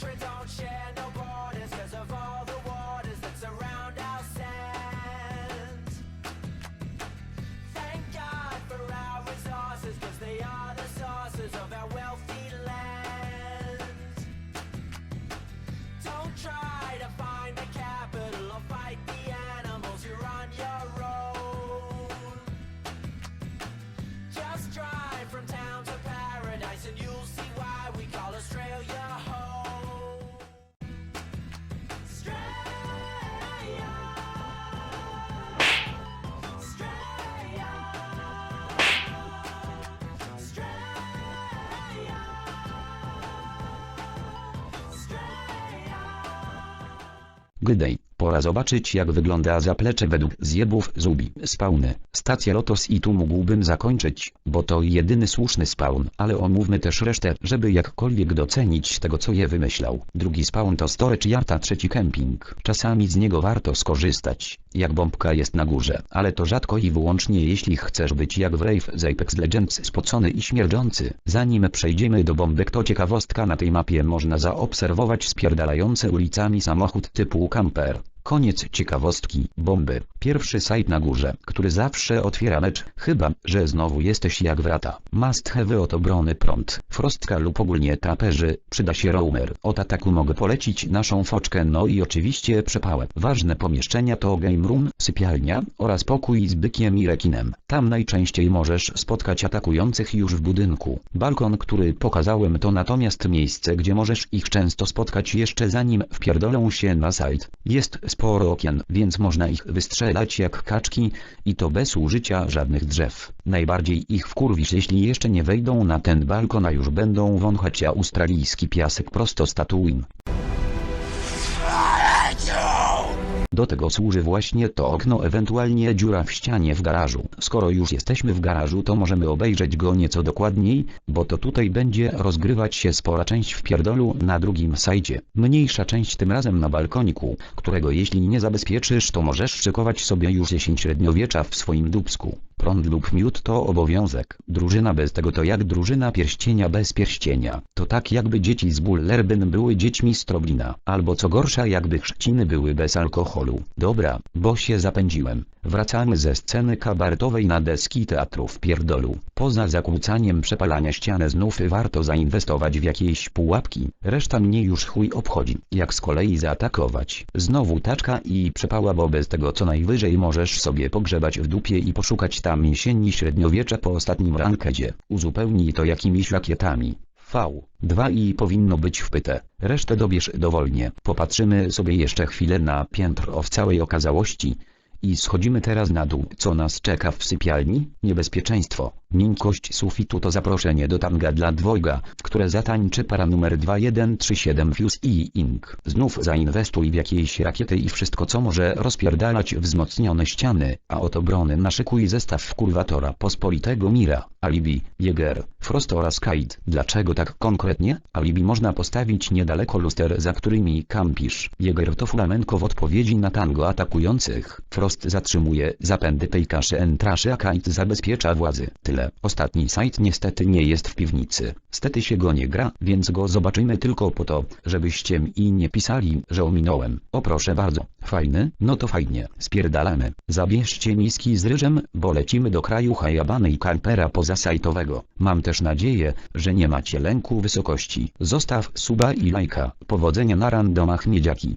country don't share Good day. Pora zobaczyć jak wygląda zaplecze według zjebów Zubi. Spawny, stacja Lotos i tu mógłbym zakończyć, bo to jedyny słuszny spawn, ale omówmy też resztę, żeby jakkolwiek docenić tego co je wymyślał. Drugi spawn to Storage Yard, a trzeci camping. Czasami z niego warto skorzystać, jak bombka jest na górze, ale to rzadko i wyłącznie jeśli chcesz być jak w Rave z Apex Legends spocony i śmierdzący. Zanim przejdziemy do bombek to ciekawostka na tej mapie można zaobserwować spierdalający ulicami samochód typu camper. Koniec ciekawostki, bomby. Pierwszy site na górze, który zawsze otwiera mecz, chyba, że znowu jesteś jak wrata. Must have od obrony prąd, frostka lub ogólnie taperzy, przyda się roamer. Od ataku mogę polecić naszą foczkę no i oczywiście przepałę. Ważne pomieszczenia to game room, sypialnia oraz pokój z bykiem i rekinem. Tam najczęściej możesz spotkać atakujących już w budynku. Balkon, który pokazałem to natomiast miejsce gdzie możesz ich często spotkać jeszcze zanim wpierdolą się na site. Jest sporo okien, więc można ich wystrzelać jak kaczki i to bez użycia żadnych drzew. Najbardziej ich wkurwisz jeśli jeszcze nie wejdą na ten balkon a już będą wąchać australijski piasek prosto z Tatooine. Do tego służy właśnie to okno ewentualnie dziura w ścianie w garażu. Skoro już jesteśmy w garażu to możemy obejrzeć go nieco dokładniej, bo to tutaj będzie rozgrywać się spora część w pierdolu na drugim sajcie. Mniejsza część tym razem na balkoniku, którego jeśli nie zabezpieczysz to możesz szykować sobie już jesień średniowiecza w swoim dubsku. Prąd lub miód to obowiązek. Drużyna bez tego to jak drużyna pierścienia bez pierścienia. To tak jakby dzieci z Bullerbyn były dziećmi z Troblina. Albo co gorsza jakby chrzciny były bez alkoholu. Dobra, bo się zapędziłem. Wracamy ze sceny kabaretowej na deski teatru w pierdolu. Poza zakłócaniem przepalania ściany znów warto zainwestować w jakieś pułapki. Reszta mnie już chuj obchodzi. Jak z kolei zaatakować. Znowu taczka i przepała bo bez tego co najwyżej możesz sobie pogrzebać w dupie i poszukać tam jesieni średniowiecze po ostatnim rankedzie. Uzupełnij to jakimiś rakietami. V. 2 i powinno być wpyte. Resztę dobierz dowolnie. Popatrzymy sobie jeszcze chwilę na piętro w całej okazałości. I schodzimy teraz na dół. Co nas czeka w sypialni? Niebezpieczeństwo. Miękkość sufitu to zaproszenie do tanga dla dwojga, które zatańczy para numer 2137 Fuse i Ink. Znów zainwestuj w jakieś rakiety i wszystko co może rozpierdalać wzmocnione ściany, a od obrony naszykuj zestaw wkurwatora pospolitego Mira, Alibi, Jäger, Frost oraz Kite. Dlaczego tak konkretnie? Alibi można postawić niedaleko luster za którymi kampisz. Jäger to flamenko w odpowiedzi na tango atakujących. Frost zatrzymuje zapędy pejkaszy entraszy a Kite zabezpiecza władzy. Tyle. Ostatni site niestety nie jest w piwnicy. Stety się go nie gra, więc go zobaczymy tylko po to, żebyście i nie pisali, że ominąłem. O proszę bardzo. Fajny? No to fajnie. Spierdalamy. Zabierzcie miski z ryżem, bo lecimy do kraju Hayabany i Kampera pozasajtowego. Mam też nadzieję, że nie macie lęku wysokości. Zostaw suba i lajka. Powodzenia na randomach miedziaki.